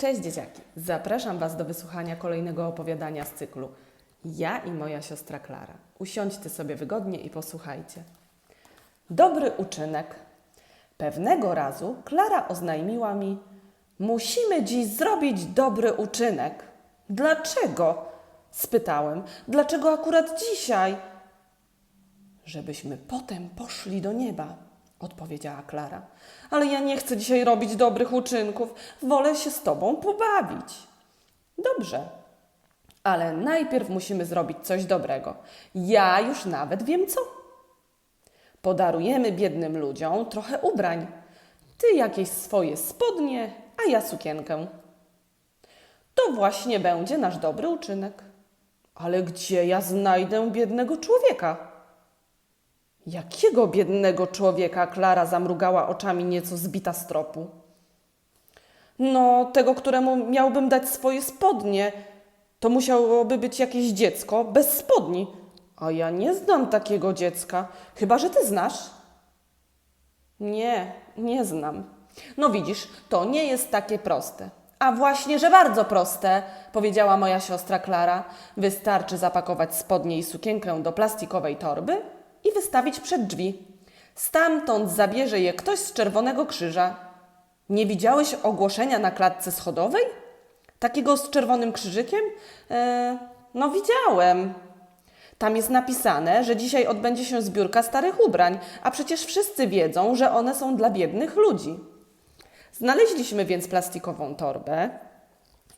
Cześć dzieciaki! Zapraszam Was do wysłuchania kolejnego opowiadania z cyklu Ja i moja siostra Klara. Usiądźcie sobie wygodnie i posłuchajcie. Dobry uczynek. Pewnego razu Klara oznajmiła mi: Musimy dziś zrobić dobry uczynek. Dlaczego? spytałem. Dlaczego akurat dzisiaj? Żebyśmy potem poszli do nieba, odpowiedziała Klara. Ale ja nie chcę dzisiaj robić dobrych uczynków. Wolę się z tobą pobawić. Dobrze, ale najpierw musimy zrobić coś dobrego. Ja już nawet wiem co. Podarujemy biednym ludziom trochę ubrań. Ty jakieś swoje spodnie, a ja sukienkę. To właśnie będzie nasz dobry uczynek. Ale gdzie ja znajdę biednego człowieka? Jakiego biednego człowieka? Klara zamrugała oczami nieco zbita z tropu. No, tego, któremu miałbym dać swoje spodnie. To musiałoby być jakieś dziecko bez spodni. A ja nie znam takiego dziecka. Chyba, że ty znasz. Nie, nie znam. No widzisz, to nie jest takie proste. A właśnie, że bardzo proste, powiedziała moja siostra Klara. Wystarczy zapakować spodnie i sukienkę do plastikowej torby i wystawić przed drzwi. Stamtąd zabierze je ktoś z Czerwonego Krzyża. Nie widziałeś ogłoszenia na klatce schodowej? Takiego z czerwonym krzyżykiem? E, no widziałem. Tam jest napisane, że dzisiaj odbędzie się zbiórka starych ubrań, a przecież wszyscy wiedzą, że one są dla biednych ludzi. Znaleźliśmy więc plastikową torbę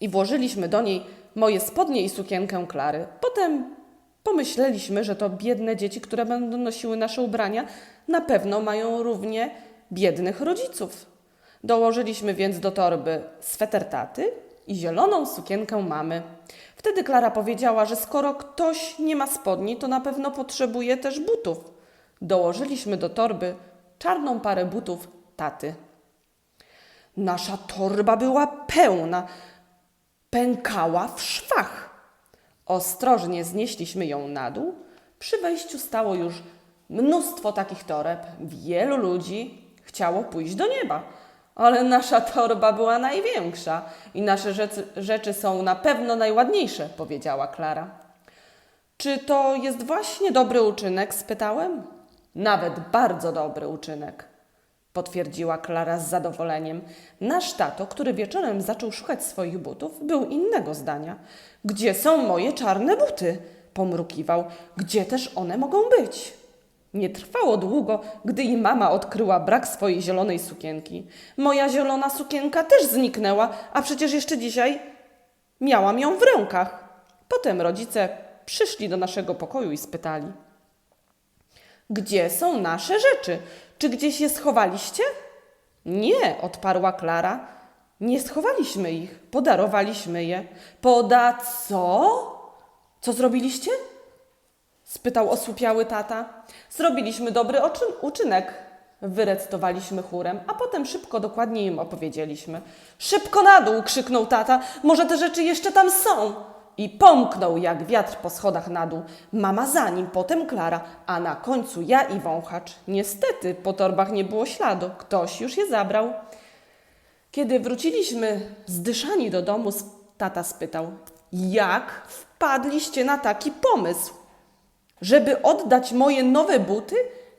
i włożyliśmy do niej moje spodnie i sukienkę Klary. Potem pomyśleliśmy, że to biedne dzieci, które będą nosiły nasze ubrania, na pewno mają równie biednych rodziców. Dołożyliśmy więc do torby sweter taty i zieloną sukienkę mamy. Wtedy Klara powiedziała, że skoro ktoś nie ma spodni, to na pewno potrzebuje też butów. Dołożyliśmy do torby czarną parę butów taty. Nasza torba była pełna, pękała w szwach. Ostrożnie znieśliśmy ją na dół. Przy wejściu stało już mnóstwo takich toreb. Wielu ludzi chciało pójść do nieba. Ale nasza torba była największa i nasze rzeczy, rzeczy są na pewno najładniejsze, powiedziała Klara. Czy to jest właśnie dobry uczynek? spytałem. Nawet bardzo dobry uczynek, potwierdziła Klara z zadowoleniem. Nasz tato, który wieczorem zaczął szukać swoich butów, był innego zdania. Gdzie są moje czarne buty? pomrukiwał. Gdzie też one mogą być? Nie trwało długo, gdy i mama odkryła brak swojej zielonej sukienki. Moja zielona sukienka też zniknęła, a przecież jeszcze dzisiaj miałam ją w rękach. Potem rodzice przyszli do naszego pokoju i spytali: Gdzie są nasze rzeczy? Czy gdzieś je schowaliście? Nie, odparła Klara. Nie schowaliśmy ich, podarowaliśmy je. Poda co? Co zrobiliście? spytał osłupiały tata. Zrobiliśmy dobry oczy- uczynek, wyrecytowaliśmy chórem, a potem szybko dokładnie im opowiedzieliśmy. Szybko na dół, krzyknął tata, może te rzeczy jeszcze tam są. I pomknął jak wiatr po schodach na dół. Mama za nim, potem Klara, a na końcu ja i wąchacz. Niestety po torbach nie było śladu, ktoś już je zabrał. Kiedy wróciliśmy zdyszani do domu, tata spytał: Jak wpadliście na taki pomysł? Żeby oddać moje nowe buty?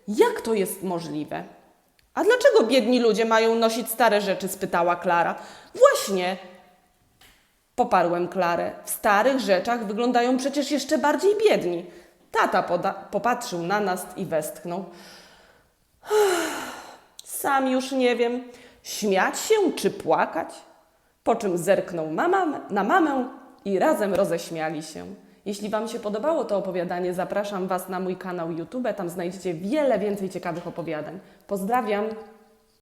Jak to jest możliwe? A dlaczego biedni ludzie mają nosić stare rzeczy? spytała Klara. Właśnie, poparłem Klarę. W starych rzeczach wyglądają przecież jeszcze bardziej biedni. Tata popatrzył na nas i westchnął. Sam już nie wiem, śmiać się czy płakać. Po czym zerknął mama, na mamę i razem roześmiali się. Jeśli Wam się podobało to opowiadanie, zapraszam Was na mój kanał YouTube. Tam znajdziecie wiele więcej ciekawych opowiadań. Pozdrawiam!